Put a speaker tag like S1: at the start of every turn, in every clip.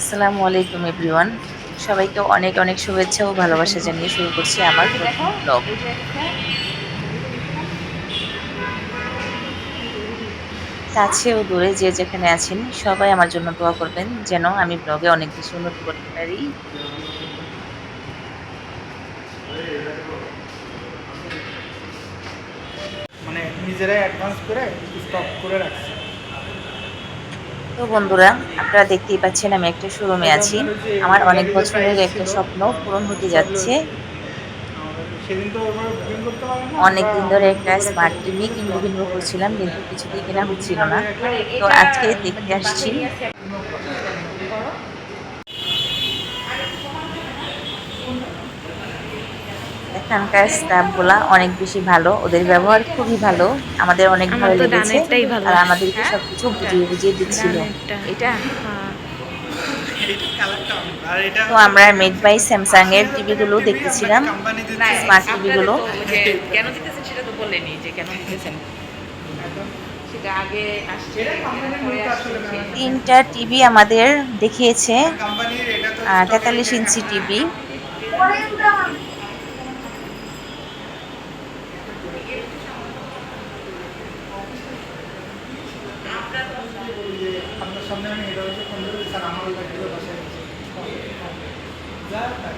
S1: আসসালামু আলাইকুম এভরিওয়ান। সবাইকে অনেক অনেক শুভেচ্ছা ও ভালোবাসা জানিয়ে শুরু করছি আমার ব্লগ কাছে ও দূরে যে যেখানে আছেন, সবাই আমার জন্য দোয়া করবেন যেন আমি ব্লগে অনেক কিছু উন্নতি করতে পারি।
S2: মানে নিজেরাই অ্যাডভান্স করে স্টক করে রাখছে
S1: তো বন্ধুরা, আপনারা দেখতেই পাচ্ছেন আমি একটা শোরুমে আছি। আমার অনেক বছরের একটা স্বপ্ন পূরণ হতে যাচ্ছে। অনেক দিন ধরে একটা স্মার্ট টিভি কিনবো কিনবো করছিলাম, কিন্তু কিছুতেই কেনা হচ্ছিল না। তো আজকে দেখতে আসছি। এখানকার স্টাফগুলা অনেক বেশি ভালো। ওদের ব্যবহার খুবই ভালো। আমাদের অনেক ভালো লেগেছে। আর আমাদেরকে সবকিছু বুঝিয়ে বুঝিয়ে দিচ্ছিল। এটা?
S3: হ্যাঁ।
S2: এটা
S1: তো আমরা মেড বাই স্যামসাং এর টিভি গুলো দেখতেছিলাম স্মার্ট
S3: আপনারা
S1: টিভি গুলো
S3: তো ওই যে কেন দিতেছেন সেটা তো বললেনি যে কেন দিতেছেন। সেটা আগে আসছে পরে আসছে
S1: তিনটা টিভি আমাদের দেখিয়েছে তেতাল্লিশ ইঞ্চি টিভি।
S2: আমি এটা হচ্ছে ফোন করে স্যার আমার বাসায় গেছে যা তাই।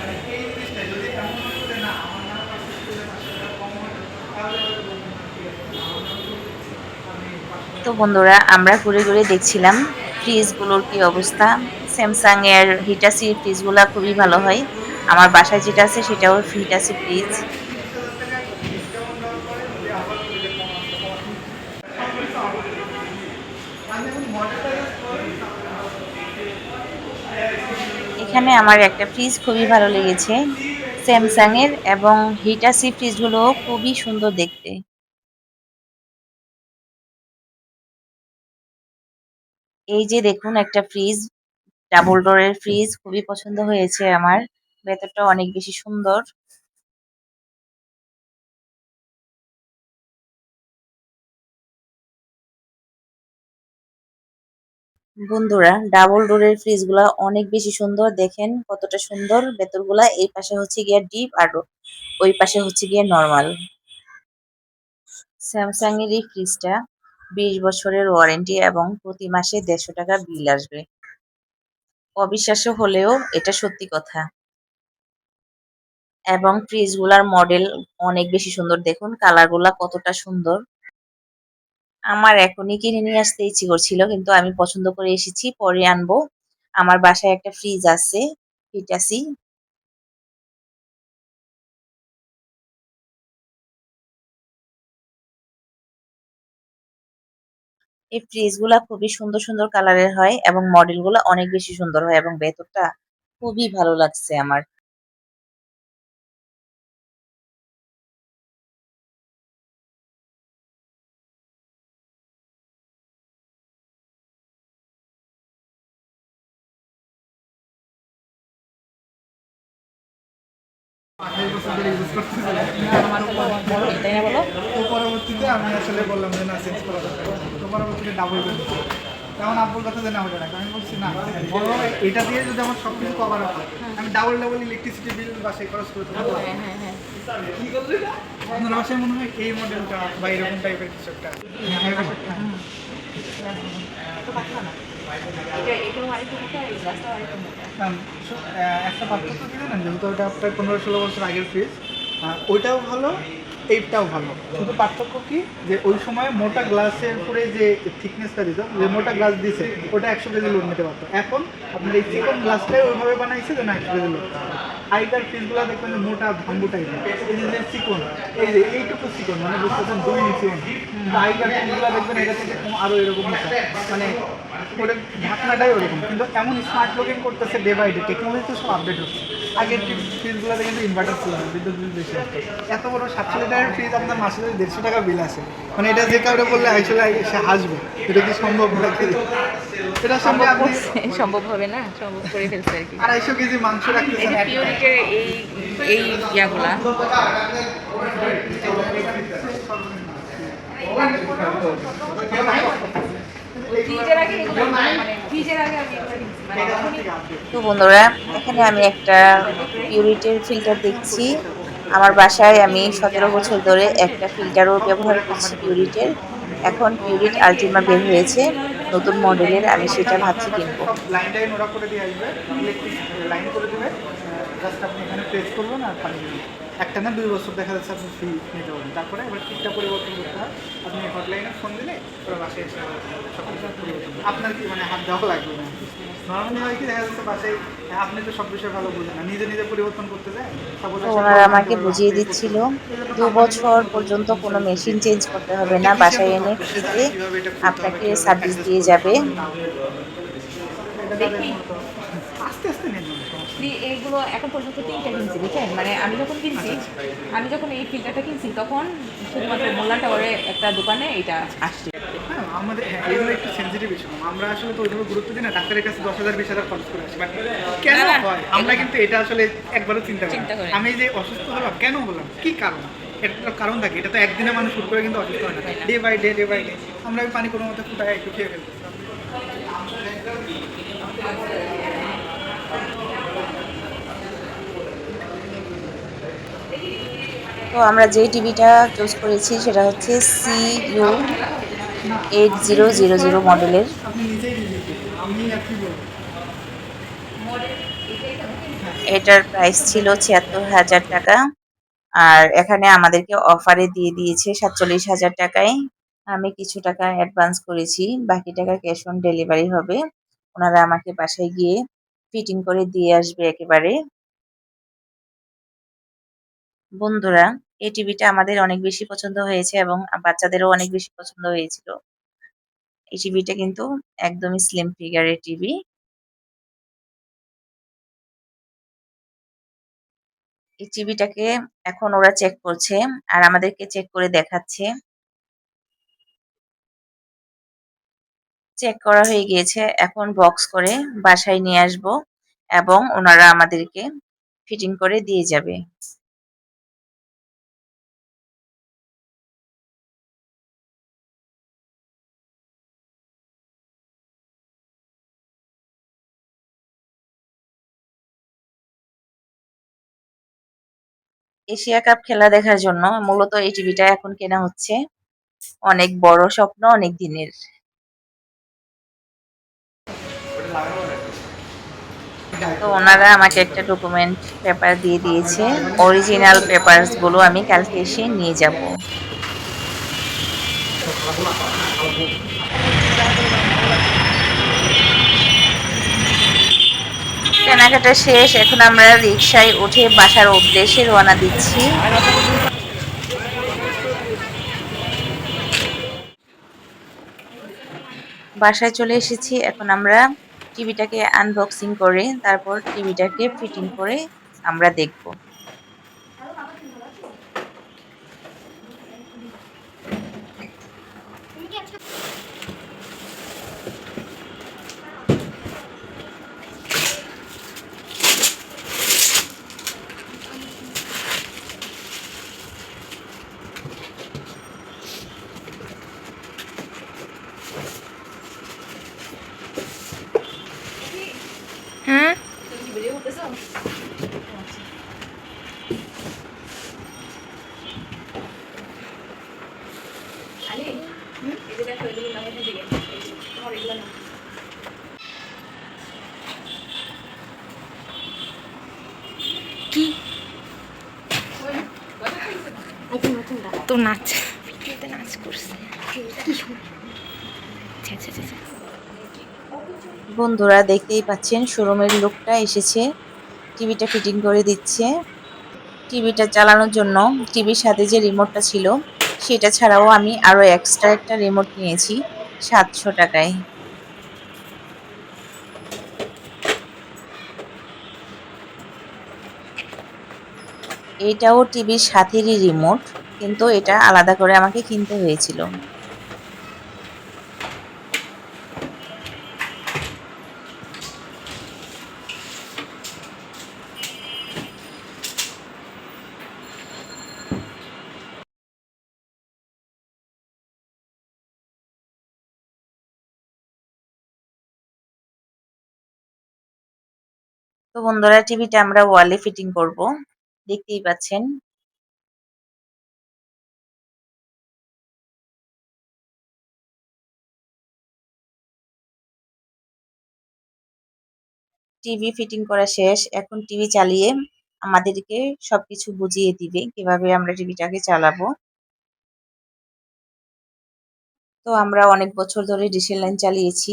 S2: আর এই জিনিসটা যদি এমন হতো না আমার নাম পাঁচশো টাকা পাঁচশো টাকা কম হয় তাহলে হয়তো বলতাম, ঠিক আছে, আমার নাম তো
S1: তো বন্ধুরা আমরা ঘুরে ঘুরে দেখছিলাম ফ্রিজগুলোর কি অবস্থা। স্যামসাং এর হিটাসি ফ্রিজগুলো খুবই ভালো হয়। আমার বাসায় যেটা আছে সেটাও হিটাসি ফ্রিজ
S2: আমি এখন মডেলটা ইউজ করি
S1: এখানে আমার একটা ফ্রিজ খুবই ভালো লেগেছে স্যামসাং এর এবং হিটাসি ফ্রিজগুলোও খুবই সুন্দর দেখতে। এই যে দেখুন একটা ফ্রিজ ডাবল ডোরের ফ্রিজ খুবই পছন্দ হয়েছে আমার ভেতরটা অনেক বেশি সুন্দর। বন্ধুরা ডাবল ডোরের ফ্রিজগুলা অনেক বেশি সুন্দর। দেখেন কতটা সুন্দর। ভেতরগুলা এই পাশে হচ্ছে গিয়ে ডিপ আর ওই পাশে হচ্ছে গিয়ে নর্মাল স্যামসাং এর এই ফ্রিজটা বিশ বছরের ওয়ারেন্টি এবং প্রতি মাসে দেড়শো টাকা বিল আসবে। অবিশ্বাস্য হলেও এটা সত্যি কথা। এবং ফ্রিজ ফ্রিজগুলার মডেল অনেক বেশি সুন্দর। দেখুন কালারগুলা কতটা সুন্দর। আমার এখনই কিনে নিয়ে আসতে ইচ্ছে করছিল, কিন্তু আমি পছন্দ করে এসেছি, পরে আনব। আমার বাসায় একটা ফ্রিজ আছে হিটাসি এই ফ্রিজ ফ্রিজগুলা খুবই সুন্দর সুন্দর কালারের হয় এবং মডেল মডেলগুলো অনেক বেশি সুন্দর হয় এবং ভেতরটা খুবই ভালো লাগছে আমার।
S2: পরবর্তীতে আমি আসলে বললাম যে না চেঞ্জ করা দরকার। তো পরবর্তীতে ডাবল তেমন আব্বুর কথা যে না হলো না। আমি বলছি না বড় এটা দিয়ে যদি আমার সব কিছু কভার হয় আমি ডাবল ডাবল ইলেকট্রিসিটি বিল বাসায় খরচ করে দেবো আপনার বাসায় মনে হয় এই মডেলটা বা এরকম টাইপের কিছু একটা। স- আহ, একটা পার্থক্য কি জানেন? যেহেতু ওটা প্রায় পনেরো ষোলো বছর আগের ফ্রিজ ওইটাও ভালো, এইটাও ভালো। শুধু পার্থক্য কি? যে ওই সময় মোটা গ্লাসের উপরে যে থিকনেসটা দিত, যে মোটা গ্লাস দিছে, ওটা একশো কেজি লোড নিতে পারতো। এখন আপনার এই চিকন গ্লাসটাই ওইভাবে বানাইছে না একশো কেজি লোড আগেকার ফ্রিজগুলো দেখবেন যে মোটা টাইপের এই যে চিকন, এই যে, এইটুকু চিকন মানে বুঝতেছেন দুই ইঞ্চি আগেকার ফ্রিজগুলো দেখবেন এটা থেকে আরও এরকম মানে ওটা ঢাকনাটাই ওরকম কিন্তু এমন স্মার্ট লুকিং করতেছে ডে বাই ডে টেকনোলজি তো সব আপডেট হচ্ছে। আগের ফ্রিজগুলোতে কিন্তু ইনভার্টার ছিল না, বিদ্যুৎ বিল বেশি এত বড় সাতশো লিটারের ফ্রিজ আপনার মাসে যদি দেড়শো টাকা বিল আসে মানে এটা যে কাউকে বললে আসলে সে হাসবে। এটা কি সম্ভব নাকি? এটা সম্ভব আপনি
S3: সম্ভব হবে না সম্ভব করে ফেলছে আর কি।
S2: আড়াইশো কেজি মাংস
S3: পিওরিটের এই এই ইয়াগুলা।
S1: তো বন্ধুরা এখানে আমি একটা পিউরিটির ফিল্টার দেখছি। আমার বাসায় আমি সতেরো বছর ধরে একটা ফিল্টারও ব্যবহার করছি পিউরিটের এখন পিউরিট আলটিমা বের হয়েছে নতুন মডেলের আমি সেটা ভাবছি কিনবো।
S2: করে দিয়ে আসবে ইলেকট্রিক লাইন করে দেবে। জাস্ট আপনি এখানে প্রেস করবেন আর পানি দেবেন। একটা না দুই বছর দেখা যাচ্ছে আপনি ফ্রি নিতে পারবেন। তারপরে এবার ঠিকটা পরিবর্তন করতে হয়। আপনি হটলাইনে ফোন দিলে ওরা বাসায় এসে সব কিছু পরিবর্তন আপনার কি মানে হাত দেওয়া লাগবে না? নর্মালি হয় কি দেখা যাচ্ছে বাসায় আপনি তো সব বিষয়ে ভালো বোঝেন না নিজে নিজে পরিবর্তন করতে যায়
S1: ওনারা আমাকে বুঝিয়ে দিচ্ছিল দু বছর পর্যন্ত কোনো মেশিন চেঞ্জ করতে হবে না বাসায় এনে ফ্রিতে আপনাকে সার্ভিস দিয়ে যাবে।
S2: এটা তাদের মতো। আস্তে আস্তে নেন
S3: ফ্রি- এইগুলো এখন পর্যন্ত তিনটা কিনছি বুঝছেন? মানে আমি যখন কিনছি আমি যখন এই ফিল্টারটা কিনছি তখন শুধুমাত্র মোল্লা টাওয়ারে একটা দোকানে এটা আসছে।
S2: হ্যাঁ আমাদের হ্যাঁ, এগুলো একটু সেন্সিটিভ ইস্যু আমরা আসলে তো ওইভাবে গুরুত্ব দিই না ডাক্তারের কাছে দশ হাজার বিশ হাজার খরচ করে আসি। বাট কেন হয়? আমরা কিন্তু এটা আসলে একবারও চিন্তা করি। আমি যে অসুস্থ হলাম কেন হলাম? কি কারণ? এটা তো কারণ থাকে এটা তো একদিনে মানুষ শুরু করে কিন্তু অসুস্থ হয় না। Day by day day by day আমরা পানি কোনো মতো ফুটায় একটু খেয়ে ফেলতেছি
S1: তো আমরা যে টিভিটা চুজ করেছি সেটা হচ্ছে C U eight zero zero zero মডেলের। এটার প্রাইস ছিল ছিয়াত্তর হাজার টাকা। আর এখানে আমাদেরকে অফারে দিয়ে দিয়েছে সাতচল্লিশ হাজার টাকায়। আমি কিছু টাকা অ্যাডভান্স করেছি, বাকি টাকা ক্যাশ অন ডেলিভারি হবে। ওনারা আমাকে বাসায় গিয়ে ফিটিং করে দিয়ে আসবে একেবারে। বন্ধুরা, এই টিভিটা আমাদের অনেক বেশি পছন্দ হয়েছে এবং বাচ্চাদেরও অনেক বেশি পছন্দ হয়েছিল। এই টিভিটা কিন্তু একদমই স্লিম ফিগারের টিভি। এই টিভিটাকে এখন ওরা চেক করছে আর আমাদেরকে চেক করে দেখাচ্ছে। চেক করা হয়ে গিয়েছে, এখন বক্স করে বাসায় নিয়ে আসব এবং ওনারা আমাদেরকে ফিটিং করে দিয়ে যাবে। এশিয়া কাপ খেলা দেখার জন্য মূলত এই টিভিটা এখন কেনা হচ্ছে। অনেক বড় স্বপ্ন, অনেক দিনের। তো ওনারা আমাকে একটা ডকুমেন্ট পেপার দিয়ে দিয়েছে। অরিজিনাল পেপারসগুলো আমি কালকে এসে নিয়ে যাব। কেনাকাটা শেষ, এখন আমরা রিক্সায় উঠে বাসার উদ্দেশ্যে রওনা দিচ্ছি। বাসায় চলে এসেছি, এখন আমরা টিভিটাকে আনবক্সিং করে, তারপর টিভিটাকে ফিটিং করে আমরা দেখব হ্যাঁ
S4: তো নাচ ভিডিওতে নাচ করছে।
S1: বন্ধুরা দেখতেই পাচ্ছেন শোরুমের লোকটা এসেছে। টিভিটা ফিটিং করে দিচ্ছে। টিভিটা চালানোর জন্য টিভির সাথে যে রিমোটটা ছিল সেটা ছাড়াও আমি আরও এক্সট্রা একটা রিমোট নিয়েছি, সাতশো টাকায়। এটাও টিভির সাথেরই রিমোট কিন্তু এটা আলাদা করে আমাকে কিনতে হয়েছিল। তো বন্ধুরা টিভিটা আমরা ওয়ালে ফিটিং করব। দেখতেই পাচ্ছেন। টিভি ফিটিং করা শেষ। এখন টিভি চালিয়ে আমাদেরকে সবকিছু বুঝিয়ে দিবে কীভাবে আমরা টিভিটাকে চালাবো। তো আমরা অনেক বছর ধরে ডিশের লাইন চালিয়েছি।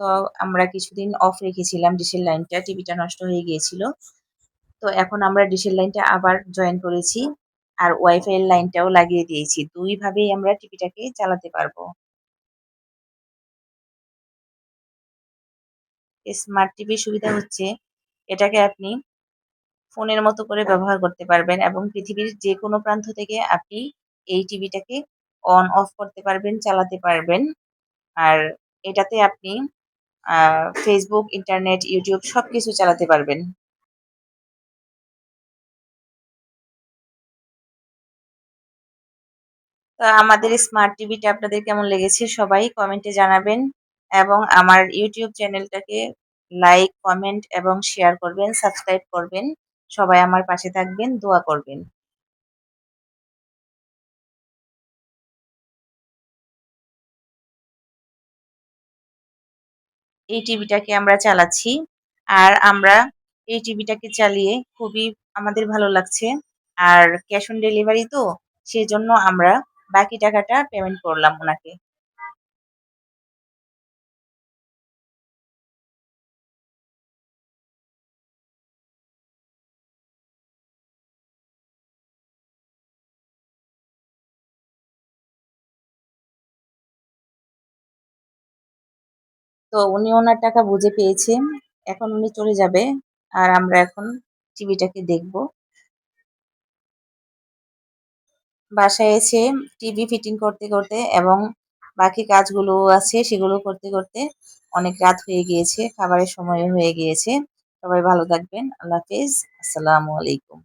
S1: তো আমরা কিছুদিন অফ রেখেছিলাম ডিশের লাইনটা টিভিটা নষ্ট হয়ে গিয়েছিল। তো এখন আমরা ডিশের লাইনটা আবার জয়েন করেছি আর ওয়াইফাই এর লাইনটাও লাগিয়ে দিয়েছি। দুই ভাবেই আমরা টিভিটাকে চালাতে পারব। স্মার্ট টিভির সুবিধা হচ্ছে এটাকে আপনি ফোনের মতো করে ব্যবহার করতে পারবেন এবং পৃথিবীর যে কোনো প্রান্ত থেকে আপনি এই টিভিটাকে অন অফ করতে পারবেন, চালাতে পারবেন। আর এটাতে আপনি ফেসবুক ইন্টারনেট ইউটিউব সবকিছু চালাতে পারবেন। তো আমাদের স্মার্ট টিভিটা আপনাদের কেমন লেগেছে সবাই কমেন্টে জানাবেন এবং আমার ইউটিউব চ্যানেলটাকে লাইক কমেন্ট এবং শেয়ার করবেন সাবস্ক্রাইব করবেন। সবাই আমার পাশে থাকবেন, দোয়া করবেন। এই টিভিটাকে আমরা চালাচ্ছি। আর আমরা এই টিভিটাকে চালিয়ে খুবই আমাদের ভালো লাগছে। আর ক্যাশ অন ডেলিভারি তো, সেজন্য আমরা বাকি টাকাটা পেমেন্ট করলাম ওনাকে। তো উনি ওনার টাকা বুঝে পেয়েছে। এখন উনি চলে যাবে আর আমরা এখন টিভিটাকে দেখব। বাসায় এসে টিভি ফিটিং করতে করতে এবং বাকি কাজগুলো আছে সেগুলো করতে করতে অনেক রাত হয়ে গিয়েছে, খাবারের সময় হয়ে গিয়েছে। সবাই ভালো থাকবেন। আল্লাহ হাফিজ। আসসালামু আলাইকুম।